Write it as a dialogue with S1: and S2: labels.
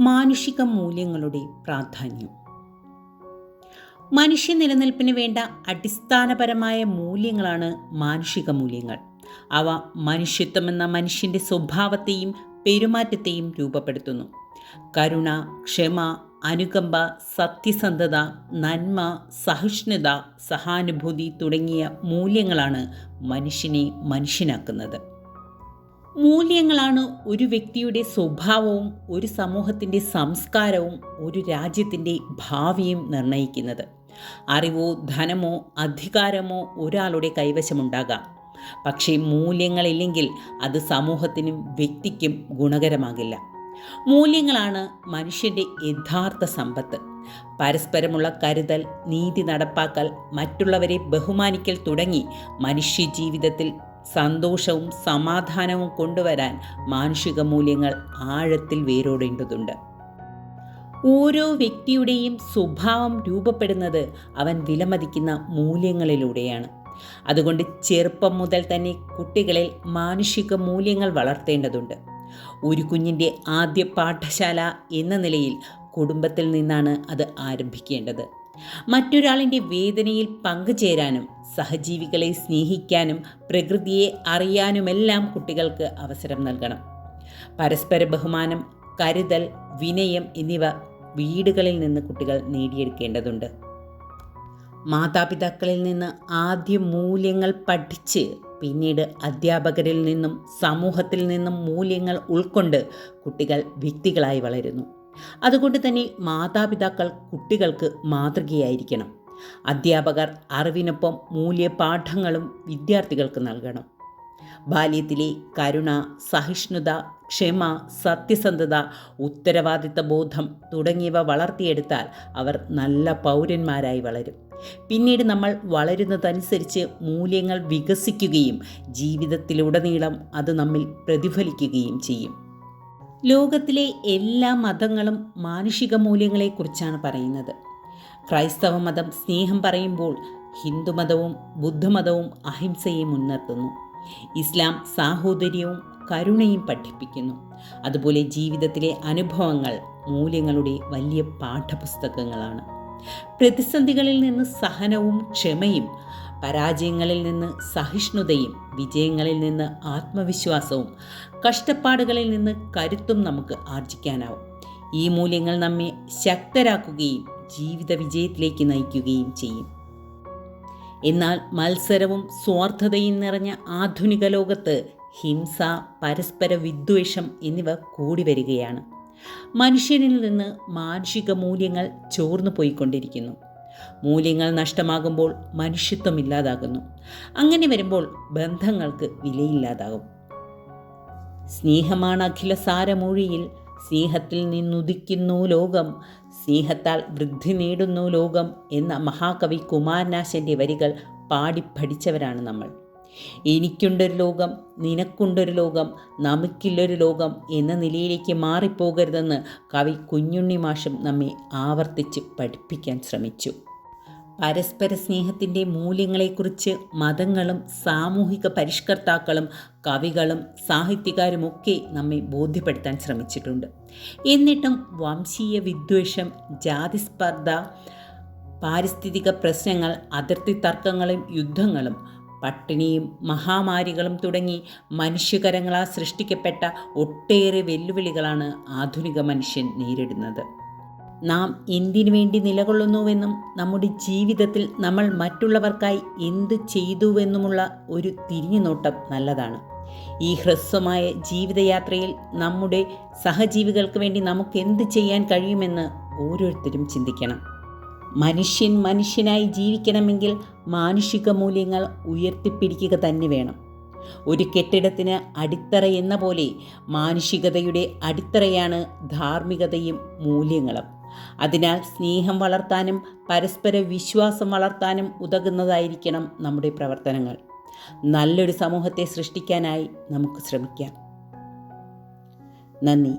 S1: മാനുഷിക മൂല്യങ്ങളുടെ പ്രാധാന്യം. മനുഷ്യ നിലനിൽപ്പിന് വേണ്ട അടിസ്ഥാനപരമായ മൂല്യങ്ങളാണ് മാനുഷിക മൂല്യങ്ങൾ. അവ മനുഷ്യത്വം എന്ന മനുഷ്യന്റെ സ്വഭാവത്തെയും പെരുമാറ്റത്തെയും രൂപപ്പെടുത്തുന്നു. കരുണ ക്ഷമ അനുകമ്പ സത്യസന്ധത നന്മ സഹിഷ്ണുത സഹാനുഭൂതി തുടങ്ങിയ മൂല്യങ്ങളാണ് മനുഷ്യനെ മനുഷ്യനാക്കുന്നത്. മൂല്യങ്ങളാണ് ഒരു വ്യക്തിയുടെ സ്വഭാവവും ഒരു സമൂഹത്തിന്റെ സംസ്കാരവും ഒരു രാജ്യത്തിന്റെ ഭാവിയും നിർണയിക്കുന്നത് അറിവോ ധനമോ അധികാരമോ ഒരാളുടെ കൈവശമുണ്ടാകാം. പക്ഷേ മൂല്യങ്ങളില്ലെങ്കിൽ അത് സമൂഹത്തിനും വ്യക്തിക്കും ഗുണകരമാകില്ല. മൂല്യങ്ങളാണ് മനുഷ്യന്റെ യഥാർത്ഥ സമ്പത്ത്. പരസ്പരമുള്ള കരുതൽ നീതി നടപ്പാക്കൽ മറ്റുള്ളവരെ ബഹുമാനിക്കൽ തുടങ്ങി മനുഷ്യ ജീവിതത്തിൽ സന്തോഷവും സമാധാനവും കൊണ്ടുവരാൻ മാനുഷിക മൂല്യങ്ങൾ ആഴത്തിൽ വേരോടേണ്ടതുണ്ട്. ഓരോ വ്യക്തിയുടെയും സ്വഭാവം രൂപപ്പെടുന്നത് അവൻ വിലമതിക്കുന്ന മൂല്യങ്ങളിലൂടെയാണ്. അതുകൊണ്ട് ചെറുപ്പം മുതൽ തന്നെ കുട്ടികളിൽ മാനുഷിക മൂല്യങ്ങൾ വളർത്തേണ്ടതുണ്ട്. ഒരു കുഞ്ഞിന്റെ ആദ്യ പാഠശാല എന്ന നിലയിൽ കുടുംബത്തിൽ നിന്നാണ് അത് ആരംഭിക്കേണ്ടത്. മറ്റൊരാളിന്റെ വേദനയിൽ പങ്കുചേരാനും സഹജീവികളെ സ്നേഹിക്കാനും പ്രകൃതിയെ അറിയാനുമെല്ലാം കുട്ടികൾക്ക് അവസരം നൽകണം. പരസ്പര ബഹുമാനം കരുതൽ വിനയം എന്നിവ വീടുകളിൽ നിന്ന് കുട്ടികൾ നേടിയെടുക്കേണ്ടതുണ്ട്. മാതാപിതാക്കളിൽ നിന്ന് ആദ്യ മൂല്യങ്ങൾ പഠിച്ച് പിന്നീട് അധ്യാപകരിൽ നിന്നും സമൂഹത്തിൽ നിന്നും മൂല്യങ്ങൾ ഉൾക്കൊണ്ട് കുട്ടികൾ വ്യക്തികളായി വളരുന്നു. അതുകൊണ്ട് തന്നെ മാതാപിതാക്കൾ കുട്ടികൾക്ക് മാതൃകയായിരിക്കണം. അധ്യാപകർ അറിവിനൊപ്പം മൂല്യപാഠങ്ങളും വിദ്യാർത്ഥികൾക്ക് നൽകണം. ബാല്യത്തിലെ കരുണ സഹിഷ്ണുത ക്ഷമ സത്യസന്ധത ഉത്തരവാദിത്ത ബോധം തുടങ്ങിയവ വളർത്തിയെടുത്താൽ അവർ നല്ല പൗരന്മാരായി വളരും. പിന്നീട് നമ്മൾ വളരുന്നതനുസരിച്ച് മൂല്യങ്ങൾ വികസിക്കുകയും ജീവിതത്തിലുടനീളം അത് നമ്മിൽ പ്രതിഫലിക്കുകയും ചെയ്യും. ലോകത്തിലെ എല്ലാ മതങ്ങളും മാനുഷിക മൂല്യങ്ങളെക്കുറിച്ചാണ് പറയുന്നത്. ക്രൈസ്തവ മതം സ്നേഹം പറയുമ്പോൾ ഹിന്ദുമതവും ബുദ്ധമതവും അഹിംസയെ മുൻനിർത്തുന്നു. ഇസ്ലാം സാഹോദര്യവും കരുണയും പഠിപ്പിക്കുന്നു. അതുപോലെ ജീവിതത്തിലെ അനുഭവങ്ങൾ മൂല്യങ്ങളുടെ വലിയ പാഠപുസ്തകങ്ങളാണ്. പ്രതിസന്ധികളിൽ നിന്ന് സഹനവും ക്ഷമയും പരാജയങ്ങളിൽ നിന്ന് സഹിഷ്ണുതയും വിജയങ്ങളിൽ നിന്ന് ആത്മവിശ്വാസവും കഷ്ടപ്പാടുകളിൽ നിന്ന് കരുത്തും നമുക്ക് ആർജിക്കാനാവും. ഈ മൂല്യങ്ങൾ നമ്മെ ശക്തരാക്കുകയും ജീവിത വിജയത്തിലേക്ക് നയിക്കുകയും ചെയ്യും. എന്നാൽ മത്സരവും സ്വാർത്ഥതയും നിറഞ്ഞ ആധുനിക ലോകത്ത് ഹിംസ പരസ്പര വിദ്വേഷം എന്നിവ കൂടി വരികയാണ്. മനുഷ്യനിൽ നിന്ന് മാനുഷിക മൂല്യങ്ങൾ ചോർന്നു പോയിക്കൊണ്ടിരിക്കുന്നു. മൂല്യങ്ങൾ നഷ്ടമാകുമ്പോൾ മനുഷ്യത്വം ഇല്ലാതാകുന്നു. അങ്ങനെ വരുമ്പോൾ ബന്ധങ്ങൾക്ക് വിലയില്ലാതാകും. സ്നേഹമാണ് അഖില സാരമൊഴിയിൽ സ്നേഹത്തിൽ നിന്നുദിക്കുന്നു ലോകം. സ്നേഹത്താൽ വൃദ്ധി നേടുന്നു ലോകം എന്ന മഹാകവി കുമാരനാശന്റെ വരികൾ പാടി പഠിച്ചവരാണ് നമ്മൾ. എനിക്കുണ്ടൊരു ലോകം നിനക്കുണ്ടൊരു ലോകം നമുക്കില്ലൊരു ലോകം എന്ന നിലയിലേക്ക് മാറിപ്പോകരുതെന്ന് കവി കുഞ്ഞുണ്ണി മാഷം നമ്മെ ആവർത്തിച്ച് പഠിപ്പിക്കാൻ ശ്രമിച്ചു. പരസ്പര സ്നേഹത്തിന്റെ മൂല്യങ്ങളെക്കുറിച്ച് മതങ്ങളും സാമൂഹിക പരിഷ്കർത്താക്കളും കവികളും സാഹിത്യകാരുമൊക്കെ നമ്മെ ബോധ്യപ്പെടുത്താൻ ശ്രമിച്ചിട്ടുണ്ട്. എന്നിട്ടും വംശീയ വിദ്വേഷം ജാതിസ്പർദ്ധ പാരിസ്ഥിതിക പ്രശ്നങ്ങൾ അതിർത്തി തർക്കങ്ങളും യുദ്ധങ്ങളും പട്ടിണിയും മഹാമാരികളും തുടങ്ങി മനുഷ്യകരങ്ങളാൽ സൃഷ്ടിക്കപ്പെട്ട ഒട്ടേറെ വെല്ലുവിളികളാണ് ആധുനിക മനുഷ്യൻ നേരിടുന്നത്. നാം എന്തിനു വേണ്ടി നിലകൊള്ളുന്നുവെന്നും നമ്മുടെ ജീവിതത്തിൽ നമ്മൾ മറ്റുള്ളവർക്കായി എന്ത് ചെയ്തുവെന്നുമുള്ള ഒരു തിരിഞ്ഞുനോട്ടം നല്ലതാണ്. ഈ ഹ്രസ്വമായ ജീവിതയാത്രയിൽ നമ്മുടെ സഹജീവികൾക്ക് വേണ്ടി നമുക്ക് എന്ത് ചെയ്യാൻ കഴിയുമെന്ന് ഓരോരുത്തരും ചിന്തിക്കണം. മനുഷ്യൻ മനുഷ്യനായി ജീവിക്കണമെങ്കിൽ മാനുഷിക മൂല്യങ്ങൾ ഉയർത്തിപ്പിടിക്കുക തന്നെ വേണം. ഒരു കെട്ടിടത്തിന് അടിത്തറ എന്ന പോലെ മാനുഷികതയുടെ അടിത്തറയാണ് ധാർമ്മികതയും മൂല്യങ്ങളും. അതിനാൽ സ്നേഹം വളർത്താനും പരസ്പര വിശ്വാസം വളർത്താനും ഉതകുന്നതായിരിക്കണം നമ്മുടെ പ്രവർത്തനങ്ങൾ. നല്ലൊരു സമൂഹത്തെ സൃഷ്ടിക്കാനായി നമുക്ക് ശ്രമിക്കാം. നന്ദി.